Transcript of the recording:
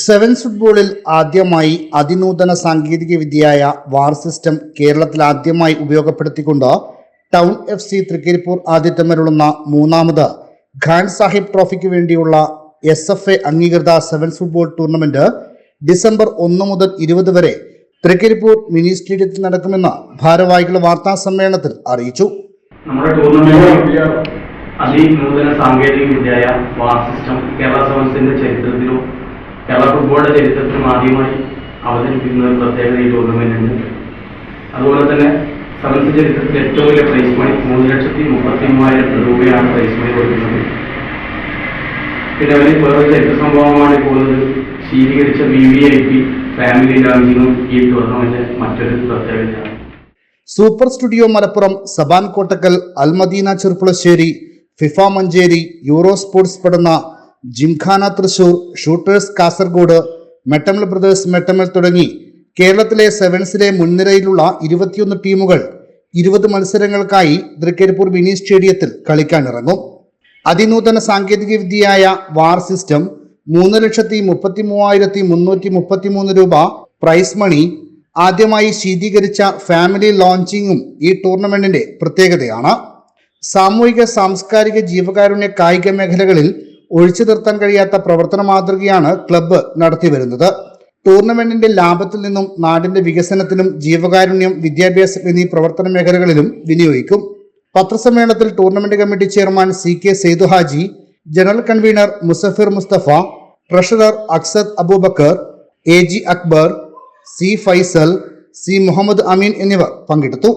Sevens ഫുട്ബോളിൽ ആദ്യമായി അതിനൂതന സാങ്കേതിക വിദ്യയായ വാർ സിസ്റ്റം കേരളത്തിൽ ആദ്യമായി ഉപയോഗപ്പെടുത്തിക്കൊണ്ട് ടൗൺ എഫ് സി തൃക്കരിപ്പൂർ ആതിഥ്യമരുളുന്ന മൂന്നാമത് ഖാൻ സാഹിബ് ട്രോഫിക്ക് വേണ്ടിയുള്ള എസ് എഫ് എ അംഗീകൃത സെവൻസ് ഫുട്ബോൾ ടൂർണമെന്റ് ഡിസംബർ ഒന്ന് മുതൽ ഇരുപത് വരെ തൃക്കരിപ്പൂർ മിനി സ്റ്റേഡിയത്തിൽ നടക്കുമെന്ന് ഭാരവാഹികൾ വാർത്താ സമ്മേളനത്തിൽ അറിയിച്ചു. നമ്മുടെ ടൂർണമെന്റ് അതിനൂതന സാങ്കേതിക വിദ്യയായ വാർ സിസ്റ്റം കേരള സെവൻസിന്റെ ചരിത്രത്തിലും കേരള ഫുട്ബോളിന്റെ ചരിത്രത്തിലും ആദ്യമായി അവതരിപ്പിക്കുന്ന ഒരു പ്രത്യേകത ഈ ടൂർണമെന്റ് ഉണ്ട്. അതുപോലെ തന്നെ സെവൻസ് ചരിത്രത്തിൽ ഏറ്റവും വലിയ പ്രൈസ് മണി മൂന്ന് ലക്ഷത്തി മുപ്പത്തി മൂവായിരം രൂപയാണ് പ്രൈസ് മണി കൊടുക്കുന്നത്. പിന്നെ അവർ വേറെ ചരിത്ര സംഭവമാണ് പോകുന്നത് ശീലീകരിച്ച V V I P family ലോഞ്ചിങ്ങും ഈ ടൂർണമെന്റ് മറ്റൊരു പ്രത്യേകതയാണ് super studio Malappuram Saban Kottakkal Almadeena Cherpulassery FIFA Manjeri Euro sports പെടുന്ന ജിംഖാന തൃശൂർ ഷൂട്ടേഴ്സ് കാസർഗോഡ് മെട്ടമൽ ബ്രദേഴ്സ് മെട്ടമൽ തുടങ്ങി കേരളത്തിലെ സെവൻസിലെ മുൻനിരയിലുള്ള ഇരുപത്തിയൊന്ന് ടീമുകൾ ഇരുപത് മത്സരങ്ങൾക്കായി തൃക്കരിപ്പൂർ മിനി സ്റ്റേഡിയത്തിൽ കളിക്കാനിറങ്ങും. അതിനൂതന സാങ്കേതിക വിദ്യയായ വാർ സിസ്റ്റം മൂന്ന് ലക്ഷത്തി മുപ്പത്തി മൂവായിരത്തി മുന്നൂറ്റി മുപ്പത്തി മൂന്ന് രൂപ പ്രൈസ് മണി ആദ്യമായി ശീതീകരിച്ച ഫാമിലി ലോഞ്ചിങ്ങും ഈ ടൂർണമെന്റിന്റെ പ്രത്യേകതയാണ്. സാമൂഹിക സാംസ്കാരിക ജീവകാരുണ്യ കായിക മേഖലകളിൽ ഒഴിച്ചു നിർത്താൻ കഴിയാത്ത പ്രവർത്തന മാതൃകയാണ് ക്ലബ്ബ് നടത്തിവരുന്നത് ടൂർണമെന്റിന്റെ ലാഭത്തിൽ നിന്നും നാടിന്റെ വികസനത്തിനും ജീവകാരുണ്യം വിദ്യാഭ്യാസം എന്നീ പ്രവർത്തന മേഖലകളിലും വിനിയോഗിക്കും. പത്രസമ്മേളനത്തിൽ tournament committee chairman C K Saithuhaji general convener Musafir Musthafa treasurer Aksad Aboobacker A G Akbar C Faisal C Muhammad Ameen എന്നിവർ പങ്കെടുത്തു.